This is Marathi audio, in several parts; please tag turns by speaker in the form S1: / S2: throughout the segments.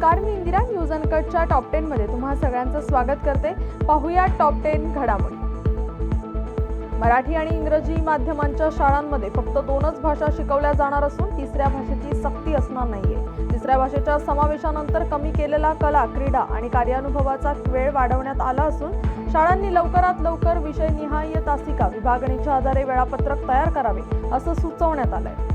S1: नमस्कार मी इंदिरा न्यूज अनकटच्या टॉप टेन मध्ये तुम्हा सगळ्यांचं स्वागत करते. पाहूया टॉप टेन घडामोडी. मराठी आणि इंग्रजी माध्यमांच्या शाळांमध्ये फक्त दोनच भाषा शिकवल्या जाणार असून तिसऱ्या भाषेची सक्ती असणार नाहीये. तिसऱ्या भाषेच्या समावेशानंतर कमी केलेला कला क्रीडा आणि कार्यानुभवाचा वेळ वाढवण्यात आला असून शाळांनी लवकरात लवकर विषयनिहाय तासिका विभागणीच्या आधारे वेळापत्रक तयार करावे असं सुचवण्यात आलंय.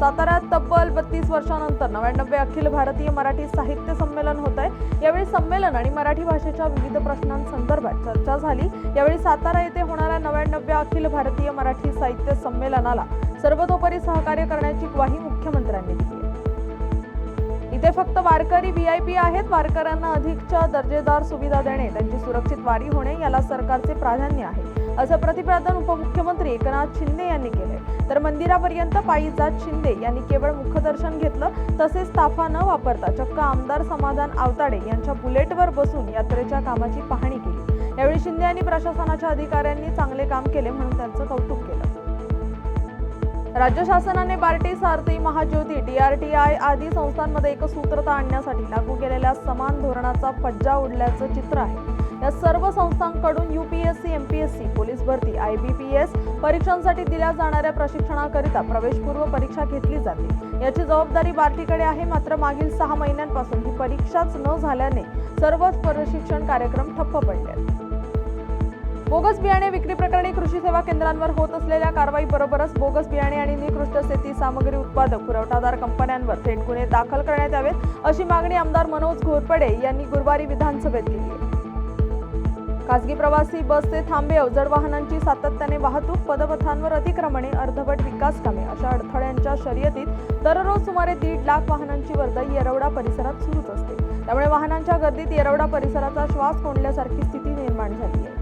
S1: साताऱ्यात तब्बल बत्तीस वर्षानंतर नव्याण्णवे अखिल भारतीय मराठी साहित्य संमेलन होत आहे. यावेळी संमेलन आणि मराठी भाषेच्या विविध प्रश्नांसंदर्भात चर्चा झाली. यावेळी सातारा येथे होणाऱ्या नव्याण्णव्या अखिल भारतीय मराठी साहित्य संमेलनाला सर्वतोपरी सहकार्य करण्याची ग्वाही मुख्यमंत्र्यांनी दिली इथे फक्त वारकरी व्ही आय पी आहेत. वारकऱ्यांना अधिकच्या दर्जेदार सुविधा देणे त्यांची सुरक्षित वारी होणे याला सरकारचे प्राधान्य आहे असं प्रतिपादन उपमुख्यमंत्री एकनाथ शिंदे यांनी केले तर मंदिरापर्यंत पायी जात शिंदे यांनी केवळ मुखदर्शन घेतलं तसेच ताफा न वापरता चक्क आमदार समाधान आवताडे यांच्या बुलेटवर बसून यात्रेच्या कामाची पाहणी केली. यावेळी शिंदे यांनी प्रशासनाच्या अधिकाऱ्यांनी चांगले काम केले म्हणून त्यांचं कौतुक केलं. राज्य शासनाने बार्टी सारथी महाज्योती डीआरटीआय आदी संस्थांमध्ये एकसूत्रता आणण्यासाठी लागू केलेल्या समान धोरणाचा फज्जा उडल्याचं चित्र आहे. या सर्व संस्थांकडून यूपीएससी एमपीएससी भरती. आय बी पी एस परीक्षांसाठी दिल्या जाणाऱ्या प्रशिक्षणाकरिता प्रवेशपूर्व परीक्षा घेतली जाते. याची जबाबदारी बार्टीकडे आहे. मात्र मागील सहा महिन्यांपासून ही परीक्षाच न झाल्याने सर्वच प्रशिक्षण कार्यक्रम ठप्प पडले आहेत. बोगस बियाणे विक्री प्रकरणी कृषी सेवा केंद्रांवर होत असलेल्या कारवाईबरोबरच बोगस बियाणे आणि निकृष्ट शेती सामग्री उत्पादक पुरवठादार कंपन्यांवर थेट गुन्हे दाखल करण्यात यावेत अशी मागणी आमदार मनोज घोरपडे यांनी गुरुवारी विधानसभेत केली आहे. खासगी प्रवासी बसचे थांबे अवजड वाहनांची सातत्याने वाहतूक पदपथांवर अतिक्रमणे अर्धवट विकास कामे अशा अडथळ्यांच्या शर्यतीत दररोज सुमारे दीड लाख वाहनांची वर्दळ येरवडा परिसरात सुरूच असते. त्यामुळे वाहनांच्या गर्दीत येरवडा परिसराचा श्वास कोंडल्यासारखी स्थिती निर्माण झाली आहे.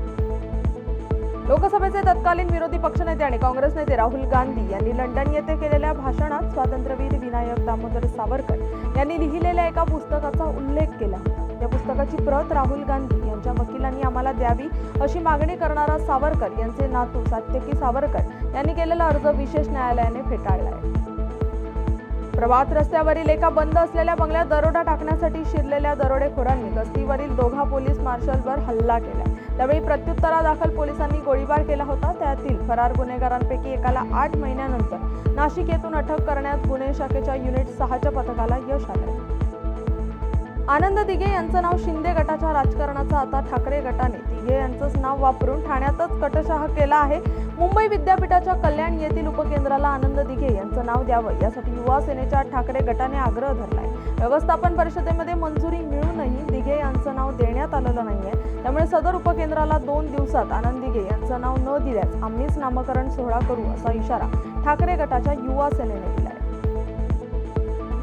S1: लोकसभेचे तत्कालीन विरोधी पक्षनेते आणि काँग्रेस नेते राहुल गांधी यांनी लंडन येथे केलेल्या भाषणात स्वातंत्र्यवीर विनायक दामोदर सावरकर यांनी लिहिलेल्या एका पुस्तकाचा उल्लेख केला. होता या पुस्तकाची प्रत राहुल गांधी यांच्या वकिलांनी आम्हाला द्यावी अशी मागणी करणारा सावरकर यांचे नातू सात्यकी सावरकर यांनी केलेला अर्ज विशेष न्यायालयाने फेटाळला आहे प्रभात रस्त्यावरील एका बंद असलेल्या बंगल्यात दरोडा टाकण्यासाठी शिरलेल्या दरोडेखोरांनी गस्तीवरील दोघा पोलीस मार्शलवर हल्ला केला. त्यावेळी प्रत्युत्तरादाखल पोलिसांनी गोळीबार केला होता. त्यातील फरार गुन्हेगारांपैकी एकाला आठ महिन्यानंतर नाशिक येथून अटक करण्यात गुन्हे शाखेच्या युनिट सहाच्या पथकाला यश आले आनंद दिघे यांचं नाव शिंदे गटाच्या राजकारणाचं आता ठाकरे गटाने. दिघे यांचंच नाव वापरून ठाण्यातच कटशहा केला आहे. मुंबई विद्यापीठाच्या कल्याण येथील उपकेंद्राला आनंद दिघे यांचं नाव द्यावं. यासाठी युवा सेनेच्या ठाकरे गटाने आग्रह धरलाय. व्यवस्थापन परिषदेमध्ये मंजुरी मिळूनही दिघे यांचं नाव देण्यात आलेलं नाहीये. त्यामुळे सदर उपकेंद्राला दोन दिवसात आनंद दिघे यांचं नाव न दिल्यास आम्हीच नामकरण सोहळा करू असा इशारा ठाकरे गटाच्या युवा सेनेने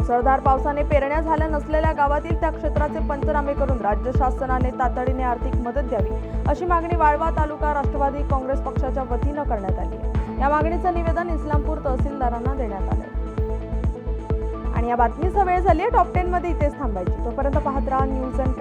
S1: मुसळधार पावसाने पेरण्या झाल्या नसलेल्या गावातील त्या क्षेत्राचे पंचनामे करून राज्य शासनाने तातडीने आर्थिक मदत द्यावी अशी मागणी वाळवा तालुका राष्ट्रवादी काँग्रेस पक्षाच्या वतीनं करण्यात आली. या मागणीचं निवेदन इस्लामपूर तहसीलदारांना देण्यात आलं. आणि या बातमीचा वेळ झाली आहे टॉप टेन मध्ये इथेच थांबायची. तोपर्यंत पाहत राहा न्यूज अँड